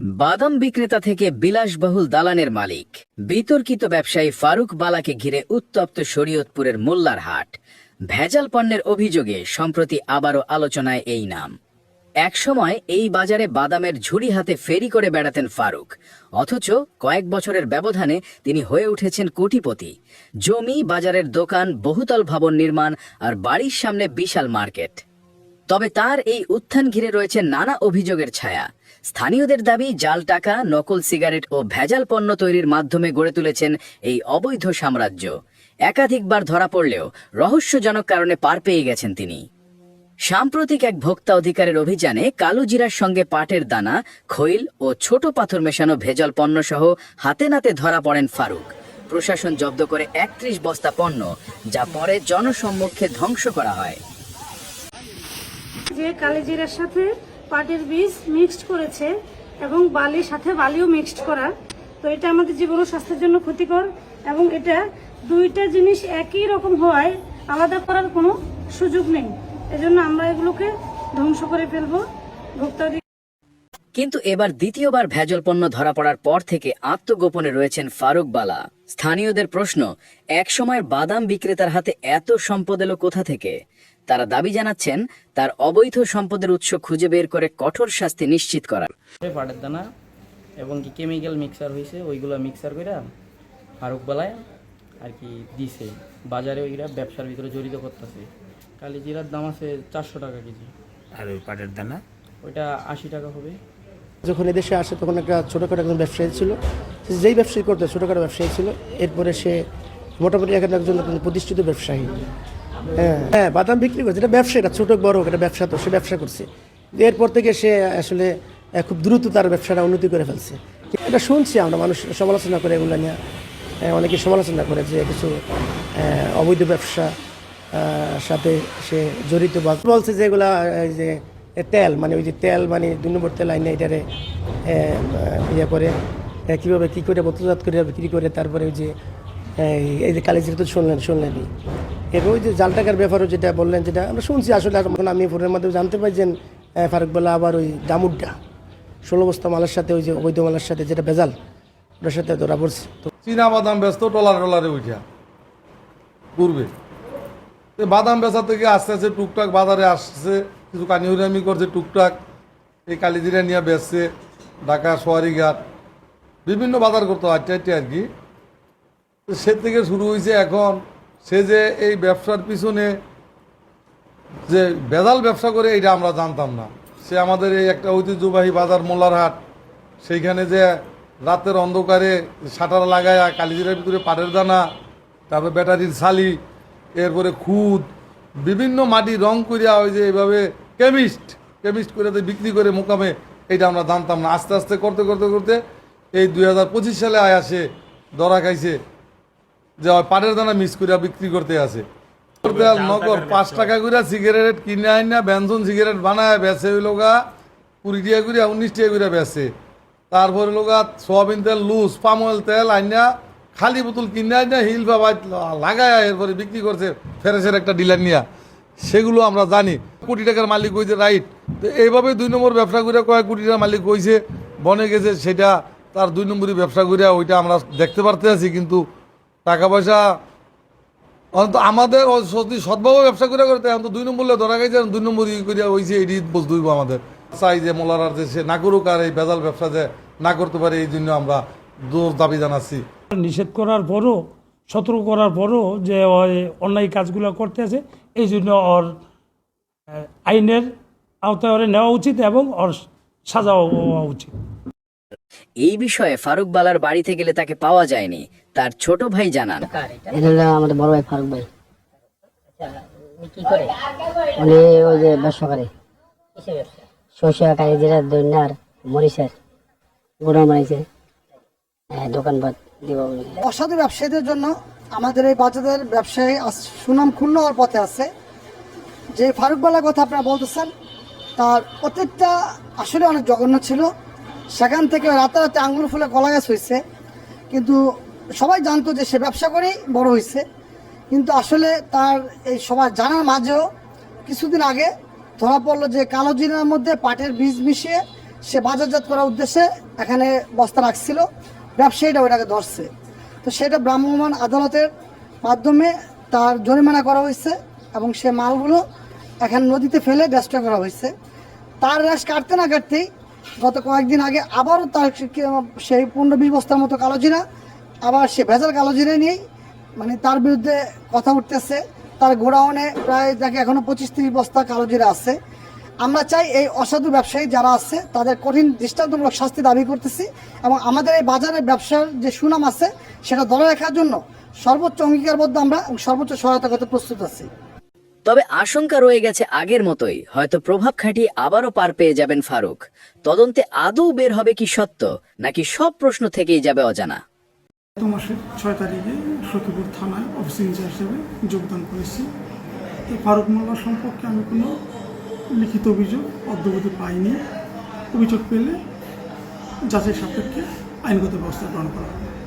বাদাম বিক্রেতা থেকে বিলাসবহুল দালানের মালিক। বিতর্কিত ব্যবসায়ী ফারুক বালাকে ঘিরে উত্তপ্ত শরীয়তপুরের মোল্লার হাট। ভেজাল পণ্যের অভিযোগে সম্প্রতি আবারও আলোচনায় এই নাম। একসময় এই বাজারে বাদামের ঝুড়ি হাতে ফেরি করে বেড়াতেন ফারুক। অথচ কয়েক বছরের ব্যবধানে তিনি হয়ে উঠেছেন কোটিপতি। জমি, বাজারের দোকান, বহুতল ভবন নির্মাণ আর বাড়ির সামনে বিশাল মার্কেট। তবে তার এই উত্থান ঘিরে রয়েছে নানা অভিযোগের ছায়া। স্থানীয়দের দাবি, জাল টাকা, নকল সিগারেট ও ভেজাল পণ্য তৈরির মাধ্যমে গড়ে তুলেছেন এই অবৈধ সাম্রাজ্য। একাধিকবার ধরা পড়লেও রহস্যজনক কারণে পার পেয়ে গেছেন তিনি। সাম্প্রতিক এক ভোক্তা অধিকারের অভিযানে কালো জিরার সঙ্গে পাটের দানা, খৈল ও ছোট পাথর মেশানো ভেজাল পণ্য সহ হাতে নাতে ধরা পড়েন ফারুক। প্রশাসন জব্দ করে একত্রিশ বস্তা পণ্য, যা পরে জনসম্মুখে ধ্বংস করা হয়। যে সাথে পাটের বীজ মিক্সড করেছে এবং বালির সাথে বালিও মিক্সড করা তো এটা আমাদের জীবন স্বাস্থ্যের জন্য ক্ষতিকর এবং এটা দুইটা জিনিস একই রকম হওয়ায় আলাদা করার কোনো সুযোগ নেই। এজন্য আমরা এগুলোকে ধ্বংস করে ফেলব। ভোক্তা কিন্তু এবার দ্বিতীয়বার ভেজাল পণ্য ধরা পড়ার পর থেকে আত্মগোপনে রয়েছেন ফারুক বালা। স্থানীয়দের প্রশ্ন এক একসময়ের বাদাম বিক্রেতার হাতে এত সম্পদ এলো কোথা থেকে? তারা দাবি জানাচ্ছেন তার অবৈধ সম্পদের উৎস খুঁজে বের করে কঠোর শাস্তি নিশ্চিত করার। পাটের দানা এবং কি কেমিক্যাল মিক্সার হয়েছে ওইগুলো মিক্সার করে ফারুক বেলায় আর কি দিছে। বাজারে ওইরা ব্যবসার ভিতরে জড়িত করতেছে। কালি জিরার দাম আছে চারশো টাকা কেজি। আর ওই পাটের দানা? ওইটা আশি টাকা হবে। যখন এদেশে আসে তখন একটা ছোটোখাটো একজন ব্যবসায়ী ছিল। যেই ব্যবসায়ী করতো ছোটোখাটো ব্যবসায়ী ছিল। এরপরে সে মোটামুটি এখন একজন একজন প্রতিষ্ঠিত ব্যবসায়ী। হ্যাঁ। হ্যাঁ বাদাম বিক্রি করছে। এটা ব্যবসা এটা ছোটো বড় হোক, এটা ব্যবসা তো সে ব্যবসা করছে। এরপর থেকে সে আসলে খুব দ্রুত তার ব্যবসাটা উন্নতি করে ফেলছে। এটা শুনছি আমরা মানুষ সমালোচনা করে এগুলো নিয়ে। অনেকে সমালোচনা করে যে কিছু অবৈধ ব্যবসা সাথে সে জড়িত বা বলছে যে এগুলা যে তেল মানে ওই যে তেল মানে দুই নম্বর তেল আইনে এটারে ইয়ে করে কীভাবে কী করে বোতলজাত করে বিক্রি করে তারপরে ওই যে এই- যে কালেজির তো শুনলেন শুনলেনই। এরপর ওই যে জাল টাকার ব্যাপারও যেটা বললেন যেটা আমরা শুনছি আসলে এখন আমি ফোনের মাধ্যমে জানতে পাই যে এ, ফারুক বেলা আবার ওই ডামুড্ডা ষোলো বস্তা মালের সাথে ওই যে অবৈধ মালের সাথে যেটা বেজাল ওটার সাথে ধরা পড়ছে। তো চীনা বাদাম ব্যস্ত টলার টলারে উঠা। পূর্বে বাদাম বেচা থেকে আস্তে আস্তে টুকটাক বাজারে আসছে কিছু কানিউরামি করছে টুকটাক। এই কালিজিরা নিয়ে বেচছে ঢাকা সোয়ারিঘাট। বিভিন্ন বাজার করতো আটটা আটটা আর কি। সে থেকে শুরু হয়েছে এখন সে যে এই ব্যবসার পিছনে যে বেদাল ব্যবসা করে এটা আমরা জানতাম না। সে আমাদের এই একটা ঐতিহ্যবাহী বাজার মোল্লারহাট সেইখানে যে রাতের অন্ধকারে শাটার লাগায়া কালিজিরার ভিতরে পাটের দানা, তারপরে ব্যাটারির ছালি এরপরে খুদ, বিভিন্ন মাটি রং করিয়া ওই যে এইভাবে কেমিস্ট কেমিস্ট করে বিক্রি করে মোকামে এটা আমরা জানতাম না। আস্তে আস্তে করতে করতে করতে এই দুই হাজার পঁচিশ সালে আয় আসে ধরা খাইছে। যে পাটের দানা মিস করিয়া বিক্রি করতে আছে। নগর পাঁচ টাকা করে। সিগারেট কিনে আইন না ব্যঞ্জন সিগারেট বানায় বেচে ওই লোকা কুড়ি টাকা করে উনিশ টাকা করে বেচে। তারপরে লোকা সোয়াবিন তেল লুজ পাম অয়েল তেল আইনা খালি বোতল কিনে আইনা হিল বা লাগায় এরপরে বিক্রি করছে ফেরেসের একটা ডিলার নিয়া। সেগুলো আমরা জানি। কোটি টাকার মালিক হয়েছে রাইট তো এইভাবে দুই নম্বর ব্যবসা করে কয়েক কোটি টাকার মালিক হয়েছে বনে গেছে সেটা তার দুই নম্বরই ব্যবসা করে ওইটা আমরা দেখতে পারতে আছি কিন্তু টাকা পয়সা অন্তত আমাদের সত্যি সদ্ভাবে ব্যবসা করে করতে এখন তো দুই নম্বরে ধরা গেছে দুই নম্বর ই করে যে এটি বুঝতে হইব আমাদের। চাই যে মোলার যে সে না করুক আর এই বেজাল ব্যবসা যে না করতে পারে, এই জন্য আমরা জোর দাবি জানাচ্ছি নিষেধ করার পরও, সতর্ক করার পরও যে ওই অন্যায় কাজগুলো করতে আছে এই জন্য ওর আইনের আওতায় নেওয়া উচিত এবং ওর সাজাও হওয়া উচিত। এই বিষয়ে ফারুক বালার বাড়িতে গেলে তাকে পাওয়া যায়নি। তার ছোট ভাই জানান। আমাদের বড় ভাই ফারুক ভাই। উনি ওই যে ব্যবসা করে। শস্য কালী যেটা দৈন্যার মরিচের গুঁড়ো মারিছে হ্যাঁ দোকানপাট দিব অসাধু ব্যবসায়ীদের জন্য আমাদের এই বাজারের ব্যবসায়ী সুনাম ক্ষুণ্ণ হওয়ার পথে আছে। যে ফারুকবালার কথা আপনারা বলতেছেন তার প্রত্যেকটা আসলে অনেক জঘন্য ছিল। সেখান থেকে রাতারাতি আঙ্গুল ফুলে কলা গাছ হয়েছে। কিন্তু সবাই জানতো যে সে ব্যবসা করেই বড় হয়েছে। কিন্তু আসলে তার এই সবার জানার মাঝেও কিছুদিন আগে ধরা পড়ল যে কালো জিরার মধ্যে পাটের বীজ মিশিয়ে সে বাজারজাত করার উদ্দেশ্যে এখানে বস্তা রাখছিল। ব্যবসায়ীটা ওইটাকে ধরছে। তো সেটা ভ্রাম্যমাণ আদালতের মাধ্যমে তার জরিমানা করা হয়েছে এবং সে মালগুলো এখানে নদীতে ফেলে ডেস্ট্রয় করা হয়েছে। তার রেশ কাটতে না কাটতেই গত কয়েকদিন আগে আবারও তার সেই পনেরো বস্তার মতো কালোজিরা, আবার সে ভেজাল কালোজিরা নিয়েই মানে তার বিরুদ্ধে কথা উঠতেছে। তার গোডাউনে প্রায় যাকে এখনও পঁচিশ তিরিশ বস্তা কালোজিরা আছে। আমরা চাই এই অসাধু ব্যবসায়ী যারা আছে, তাদের কঠিন দৃষ্টান্তমূলক শাস্তি দাবি করতেছি এবং আমাদের এই বাজারে ব্যবসার যে সুনাম আছে, সেটা ধরে রাখার জন্য সর্বোচ্চ অঙ্গীকারবদ্ধ আমরা সর্বোচ্চ সহায়তা করতে প্রস্তুত আছি। তবে আশঙ্কা রয়ে গেছে আগের মতোই। হয়তো প্রভাব খাটিয়ে আবারও পার পেয়ে যাবেন ফারুক। তদন্তে আদৌ বের হবে কি সত্য, নাকি সব প্রশ্ন থেকেই যাবে অজানা? গত মাসের ছয় তারিখে থানায় অফিস ইনচার্জ হিসেবে যোগদান করেছি। ফারুক সম্পর্কে আমি কোনো লিখিত অভিযোগ পাইনি। অভিযোগ পেলে যাচাই সাপেক্ষে আইনগত ব্যবস্থা গ্রহণ করা হবে।